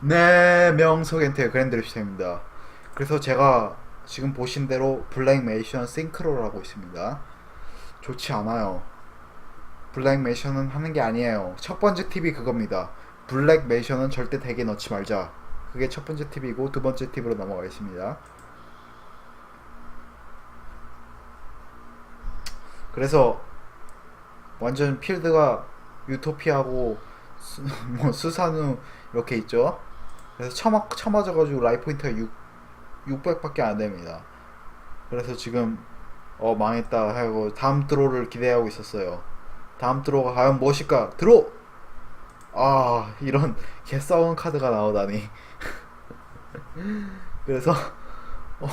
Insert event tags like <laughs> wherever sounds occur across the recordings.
네, 명석엔테 그랜드리프트입니다. 그래서 제가 지금 보신 대로 블랙 메이션 싱크로를 하고 있습니다. 좋지 않아요. 블랙 메이션은 하는 게 아니에요. 첫 번째 팁이 그겁니다. 블랙 메이션은 절대 대게 넣지 말자. 그게 첫 번째 팁이고 두 번째 팁으로 넘어가겠습니다. 그래서 완전 필드가 유토피아고 수, <laughs> 뭐 수산우 이렇게 있죠. 그래서 처마 처맞아가지고 라이프 포인트가 6 600밖에 안 됩니다. 그래서 지금 어 망했다 하고 다음 드로를 기대하고 있었어요. 다음 드로가 과연 무엇일까? 드로! 아 이런 <laughs> 개싸운 카드가 나오다니. <laughs> 그래서 어,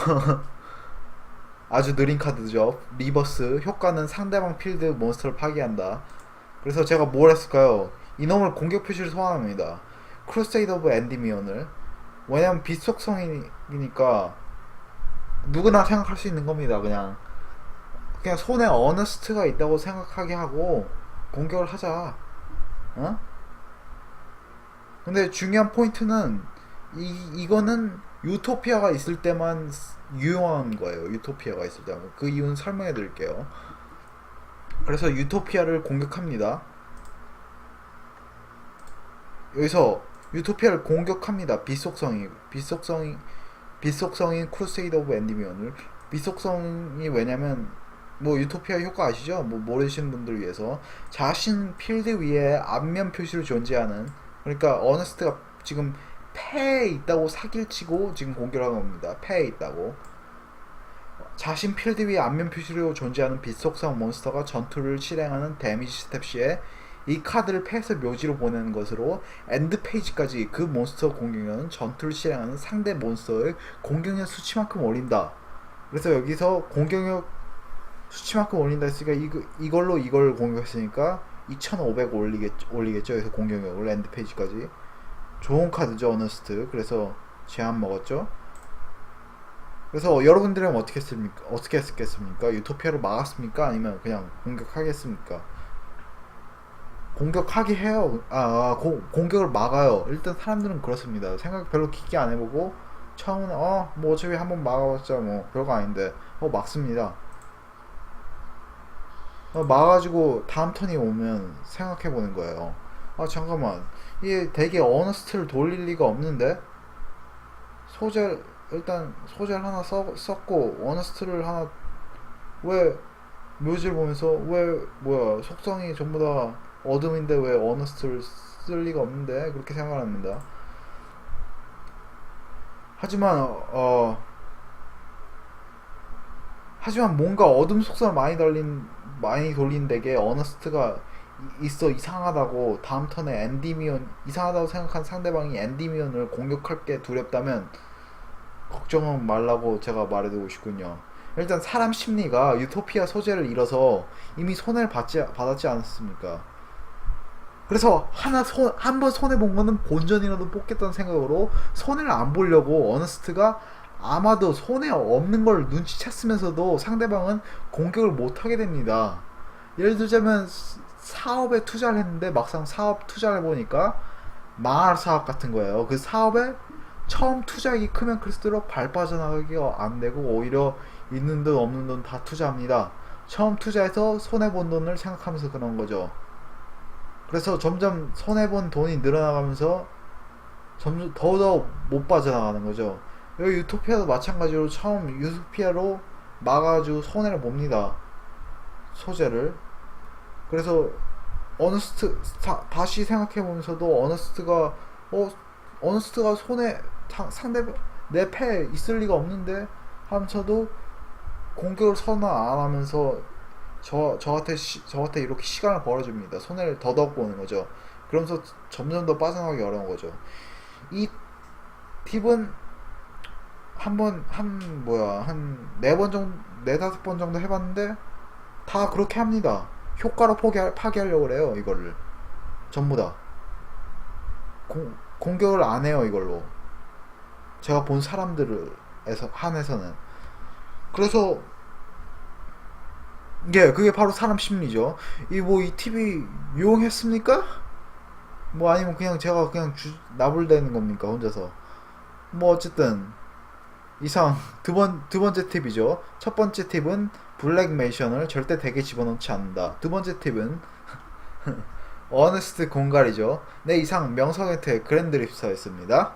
아주 느린 카드죠. 리버스 효과는 상대방 필드 몬스터를 파괴한다. 그래서 제가 뭘 했을까요? 이놈을 공격 표시를 소환합니다. 크루세이드 오브 엔디미온을 왜냐면 빛 속성이니까 누구나 생각할 수 있는 겁니다. 그냥 그냥 손에 어너스트가 있다고 생각하게 하고 공격을 하자. 어? 근데 중요한 포인트는 이 이거는 유토피아가 있을 때만 유용한 거예요. 유토피아가 있을 때만 그 이유는 설명해 드릴게요. 그래서 유토피아를 공격합니다. 여기서 유토피아를 공격합니다. 비속성이 비속성이 비속성인 크루세이더 오브 엔디미온을 비속성이 왜냐면 뭐 유토피아 효과 아시죠? 뭐 모르시는 분들 위해서 자신 필드 위에 앞면 표시로 존재하는 그러니까 어너스트가 지금 패에 있다고 사기치고 지금 공격을 겁니다. 패에 있다고 자신 필드 위에 앞면 표시로 존재하는 빛속성 몬스터가 전투를 실행하는 데미지 스텝 시에 이 카드를 패에서 묘지로 보내는 것으로 엔드 페이지까지 그 몬스터 공격력은 전투를 실행하는 상대 몬스터의 공격력 수치만큼 올린다. 그래서 여기서 공격력 수치만큼 올린다 했으니까 이, 이걸로 이걸 공격했으니까 2500 올리겠, 올리겠죠. 그래서 공격력을 엔드 페이지까지. 좋은 카드죠, 어너스트. 그래서 제한 먹었죠. 그래서 여러분들은 어떻게 했습니까? 어떻게 했겠습니까? 유토피아를 막았습니까? 아니면 그냥 공격하겠습니까? 공격하게 해요. 아, 아, 고, 공격을 막아요. 일단 사람들은 그렇습니다. 생각 별로 깊게 안 해보고 처음은 어, 뭐 어차피 한번 막아봤자 뭐 별거 아닌데 어 막습니다. 어, 막아가지고 다음 턴이 오면 생각해 보는 거예요. 아 잠깐만, 이게 되게 어너스트를 돌릴 리가 없는데 소재 일단 소재를 하나 써, 썼고 어너스트를 하나 왜 묘지를 보면서 왜 뭐야 속성이 전부 다 어둠인데 왜 어너스트를 쓸 리가 없는데 그렇게 생각합니다. 하지만 어 하지만 뭔가 어둠 속성을 많이 달린 많이 돌린 덱에 어너스트가 이- 있어 이상하다고 다음 턴에 엔디미온 이상하다고 생각한 상대방이 엔디미온을 공격할 게 두렵다면 걱정은 말라고 제가 말해두고 싶군요. 일단 사람 심리가 유토피아 소재를 잃어서 이미 손해를 받지, 받았지 않았습니까? 그래서 하나 손, 한번 손해 본 거는 본전이라도 뽑겠다는 생각으로 손해를 안 보려고 어너스트가 아마도 손해 없는 걸 눈치챘으면서도 상대방은 공격을 못 하게 됩니다. 예를 들자면 스- 사업에 투자를 했는데 막상 사업 투자를 해보니까 망할 사업 같은 거예요. 그 사업에 처음 투자액이 크면 클수록 발 빠져나가기가 안 되고 오히려 있는 돈 없는 돈 다 투자합니다. 처음 투자해서 손해 본 돈을 생각하면서 그런 거죠. 그래서 점점 손해 본 돈이 늘어나가면서 점점 더더 못 빠져나가는 거죠. 여기 유토피아도 마찬가지로 처음 유토피아로 막아가지고 손해를 봅니다. 소재를. 그래서 어너스트 사- 다시 생각해 보면서도 어너스트가 어 어너스트가 상- 상대 내패 있을 리가 없는데 하면서도 공격을 선언 안 하면서 저 저한테 시, 저한테 이렇게 시간을 벌어줍니다. 손해를 더더욱 보는 거죠. 그러면서 점점 더 빠져나가기 어려운 거죠. 이 팁은 한 번 한 뭐야 한 네 번 정도 네 다섯 번 정도 해봤는데 다 그렇게 합니다. 효과로 포기 파괴하려고 그래요 이거를 전부 다 공, 공격을 안 해요 이걸로 제가 본 사람들에서 한에서는 그래서 이게 그게 바로 사람 심리죠. 이 뭐이 팁이 유용했습니까? 뭐 아니면 그냥 제가 그냥 주, 나불대는 겁니까 혼자서? 뭐 어쨌든 이상 두 번 두 번째 팁이죠. 첫 번째 팁은 블랙 메이션을 절대 덱에 집어넣지 않는다. 두 번째 팁은 <laughs> 어네스트 공갈이죠. 네 이상 명성혜태 그랜드립스터였습니다